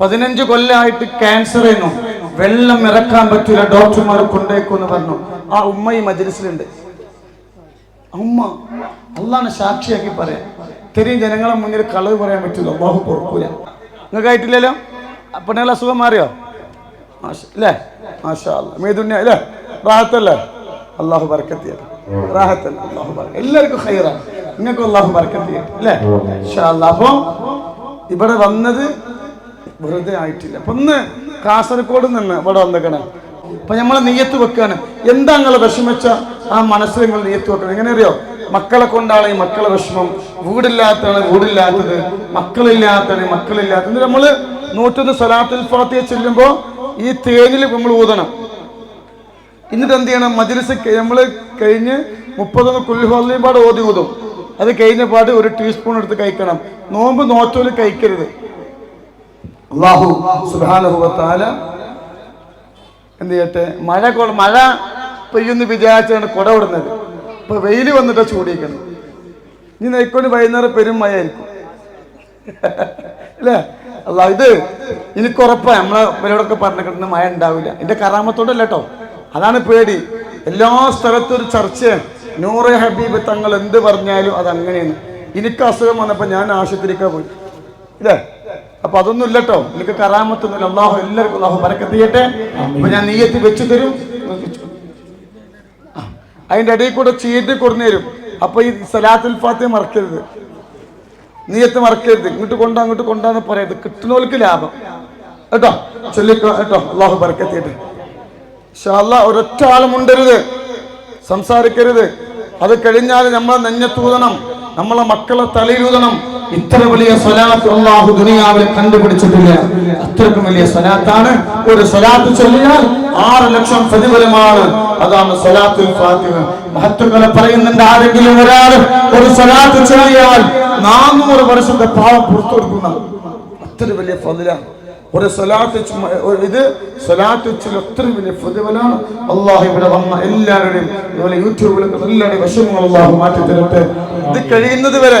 പതിനഞ്ച് കൊല്ലായിട്ട് ക്യാൻസർ എന്നു. വെള്ളം ഇറക്കാൻ പറ്റൂല ഡോക്ടർമാർ കൊണ്ടേക്കുമെന്ന് പറഞ്ഞു. ആ ഉമ്മ ഈ മജ്ലിസിലുണ്ട് ഉമ്മ അള്ളാണ് സാക്ഷിയാക്കി പറയാം. ഇത്രയും ജനങ്ങളെ മുന്നിൽ കളവ് പറയാൻ പറ്റില്ല അള്ളാഹു നിങ്ങൾക്ക് ആയിട്ടില്ലല്ലോ? പെണ്ണുങ്ങളെ അസുഖം മാറിയോ? അല്ലേ? മാഷാ മേതുണ്യ അല്ലേ? റാഹത്തല്ലേ? അള്ളാഹു പറക്കത്തിയ റാഹത്തല്ല? അള്ളാഹു എല്ലാവർക്കും ഹൈറാണ് നിങ്ങൾക്ക് അള്ളാഹു മാഷാ അല്ലാ? അപ്പൊ ഇവിടെ വന്നത് വെറുതെ ആയിട്ടില്ല അപ്പൊ ഒന്ന് കാസർഗോഡ് നിന്ന് ഇവിടെ വന്നേക്കണം. അപ്പൊ നമ്മളെ നെയ്യത്ത് വെക്കാണ്. എന്താ നിങ്ങൾ വിഷമിച്ച ആ മനസ്സിൽ നിങ്ങൾ നെയ്യത്ത് വെക്കണം എങ്ങനെ അറിയോ മക്കളെ കൊണ്ടാണ് ഈ മക്കളെ വിഷമം. വീടില്ലാത്തതാണ് വീടില്ലാത്തത്. മക്കളില്ലാത്തത്. എന്നിട്ട് നമ്മൾ നൂറ്റൊന്ന് സ്വലാത്തുൽ ഫാത്തിയെ ചെല്ലുമ്പോ ഈ തേനിൽ നമ്മൾ ഊതണം. എന്നിട്ട് എന്ത് ചെയ്യണം? മജ്ലിസ് നമ്മൾ കഴിഞ്ഞ് മുപ്പതൊന്ന് കുല്ലുഹോളിയും പാട് ഓതി ഊതും. അത് കഴിഞ്ഞ പാട് ഒരു ടീസ്പൂൺ എടുത്ത് കഴിക്കണം. നോമ്പ് നോറ്റോൽ കഴിക്കരുത്. അള്ളാഹു സുബാനുഭവത്താല എന്ത് ചെയ്യട്ടെ? മഴ മഴ പെയ്യുന്ന വിചാരിച്ചാണ് കുട വിടുന്നത്. ഇപ്പൊ വെയിൽ വന്നിട്ട് ചൂടിക്കണം ഇനി നെയ്ക്കൊണ്ട് വൈകുന്നേരം പെരും മഴ ആയിരിക്കും അല്ലേ? അല്ല ഇത് എനിക്ക് ഉറപ്പാണ് നമ്മളെ ഇവരോടൊക്കെ പറഞ്ഞിട്ടുണ്ട് മഴ ഉണ്ടാവില്ല. എന്റെ കറാമത്തോടല്ല കേട്ടോ അതാണ് പേടി. എല്ലാ സ്ഥലത്തും ഒരു ചർച്ചയാണ്. നൂറെ ഹബീബ് തങ്ങൾ എന്ത് പറഞ്ഞാലും അത് അങ്ങനെയാണ്. എനിക്ക് അസുഖം വന്നപ്പോൾ ഞാൻ ആശുപത്രിക്കാ പോയി. ഇല്ലേ? അപ്പൊ അതൊന്നും ഇല്ല കേട്ടോ എനിക്ക് കറാമത്തൊന്നുമില്ല അള്ളാഹു എല്ലാവർക്കും അള്ളാഹു പരക്കത്ത് ചെയ്യട്ടെ. അപ്പൊ ഞാൻ നീയത്തി വെച്ചു തരും. അതിന്റെ ഇടയിൽ കൂടെ ചീറ്റി കൊടുന്നു തരും. അപ്പൊ ഈ സലാത്തുൽ ഫാത്തി മറക്കരുത്. നീയത്ത് മറക്കരുത്. ഇങ്ങോട്ട് കൊണ്ടാ അങ്ങോട്ട് കൊണ്ടാന്ന് പറയരുത് കിട്ടുന്നവർക്ക് ലാഭം. കേട്ടോ? ചൊല്ലിക്കോ കേട്ടോ? അള്ളാഹു ബർക്കത്തിയിട്ട് ഷാല്ല ഒരൊറ്റ ആളും ഉണ്ടരുത് സംസാരിക്കരുത്. അത് കഴിഞ്ഞാൽ നമ്മളെ നെഞ്ഞത്തൂതണം. നമ്മളെ മക്കളെ തലയിലൂതണം. ഇത്ര വലിയ സ്വലാത്ത് അള്ളാഹു ദുനിയാവിൽ കണ്ടുപിടിച്ചിട്ടില്ല. അത്രക്കും വലിയ സ്വലാത്താണ്. ഒരു സ്വലാത്ത് ചൊല്ലിയാൽ ആറ് ലക്ഷം പ്രതിഫലമാണ്. അതാണ് സ്വലാത്തുൽ ഫാത്തിമ മഹത്വങ്ങളെ പറയുന്നുണ്ട് ആരെങ്കിലും ഒരാൾ ഒരു സ്വലാത്ത് ചൊല്ലിയാൽ നാനൂറ് വർഷത്തെ പാവം പുറത്തു കൊടുക്കുന്ന അത്ര വലിയ ഫതിലാണ്. ഒരു സ്വലാത്ത് ഇത് സ്വലാത്ത് ഒത്തിരി വലിയ പ്രതിഫലമാണ് അള്ളാഹു ഇവിടെ വന്ന എല്ലാവരുടെയും യൂട്യൂബിലൊക്കെ എല്ലാവരുടെയും വശങ്ങളും അള്ളാഹു മാറ്റി തരട്ടെ ഇത് കഴിയുന്നത് വരെ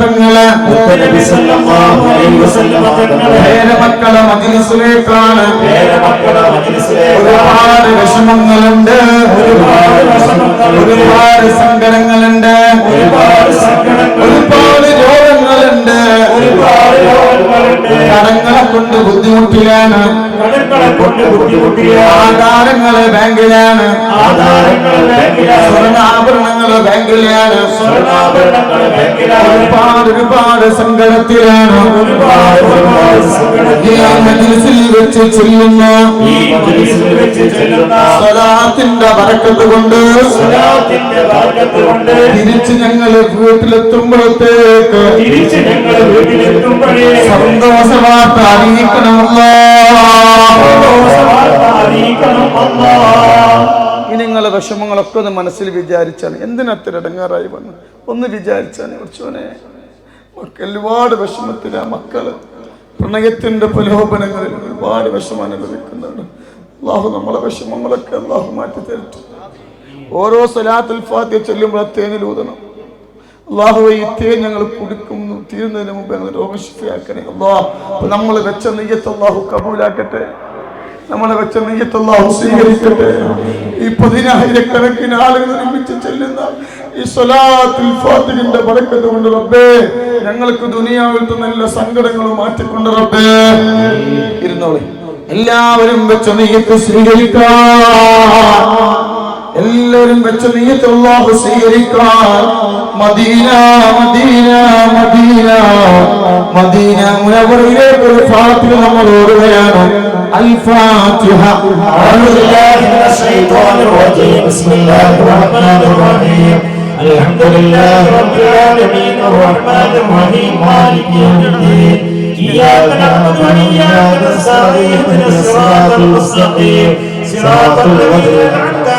തങ്ങളെ പേരമക്കളെ മജ്ലിസിലേക്കാണ് ഒരുപാട് വിഷമങ്ങളുണ്ട്. ഒരുപാട് ഒരുപാട് സങ്കടങ്ങളുണ്ട്. ഒരുപാട് രോഗങ്ങളുണ്ട്. കടങ്ങളെ കൊണ്ട് ബുദ്ധിമുട്ടിലാണ്. ആധാരങ്ങൾ ബാങ്കിലാണ്. ആധാരങ്ങൾ ബാങ്കിലാണ് ഒരുപാട് ഒരുപാട് സങ്കടത്തിലാണ്. മജ്ലിസിൽ വെച്ച് ചെല്ലുന്ന സ്വലാത്തിന്റെ വരക്കത്ത് കൊണ്ട് തിരിച്ച് ഞങ്ങൾ വീട്ടിലെത്തുമ്പോഴത്തേക്ക് സന്തോഷ വാർത്ത അറിയിക്കണമല്ലോ. സന്തോഷ വാർത്ത അറിയിക്കണം നിങ്ങളെ വിഷമങ്ങളൊക്കെ ഒന്ന് മനസ്സിൽ വിചാരിച്ചാണ്. എന്തിനത്ര ഇടങ്ങാറായി വന്നു? ഒന്ന് വിചാരിച്ചാണ്. കുറച്ചോനെ മക്കൾ ഒരുപാട് വിഷമത്തിലാ മക്കൾ. പ്രണയത്തിന്റെ പ്രലോഭനങ്ങളിൽ ഒരുപാട് വിഷമം അനുഭവിക്കുന്നുണ്ട് അള്ളാഹു നമ്മളെ വിഷമങ്ങളൊക്കെ അള്ളാഹു മാറ്റി തരട്ടെ. ഓരോ സലാത്തുൽ ഫാത്തിഹ ചൊല്ലുമ്പോൾ ആ തേനിൽ ഊതണം. അള്ളാഹു ഈ തേൻ ഞങ്ങൾ കുടിക്കുന്നു തീരുന്നതിന് മുമ്പ് ഞങ്ങൾ രോഗശുദ്ധിയാക്കണേ അള്ളാഹ് നമ്മൾ വെച്ച നെയ്യത്ത് അള്ളാഹു കബൂലാക്കട്ടെ. നമ്മളെ വെച്ച നെയ്യത്ത് അള്ളാഹു സ്വീകരിക്കട്ടെ. ഈ പതിനായിരക്കണക്കിന് ആളുകൾ ഒരുമിച്ച് ചെല്ലുന്ന ഈ സ്വലാത്തിൽ ഫാത്തിഹിന്റെ ബറക്കത്ത് കൊണ്ട് റബ്ബേ ഞങ്ങൾക്ക് ദുനിയാവിലത്തെ നല്ല സങ്കടങ്ങൾ മാറ്റിക്കൊണ്ട് റബ്ബേ. ഇരുന്നോളെ. എല്ലാവരും വെച്ച് നീക്ക് സ്വീകരിക്കാം. എല്ലാവരും വെച്ച നീയത്ത് അല്ലാഹു സ്വീകരിക്കാൻ മദീന മദീന മദീന മദീന മുനവറിലേക്ക് ഒരു ഫാത്തിഹ നമ്മൾ ഓടുകയാണ് അൽ ഫാത്തിഹ أعوذ بالله من الشيطان الرجيم بسم الله الرحمن الرحيم الحمد لله رب العالمين الرحمن الرحيم مالك يوم الدين إياك نعبد وإياك نستعين اهدنا الصراط المستقيم صراط الذين أنعمت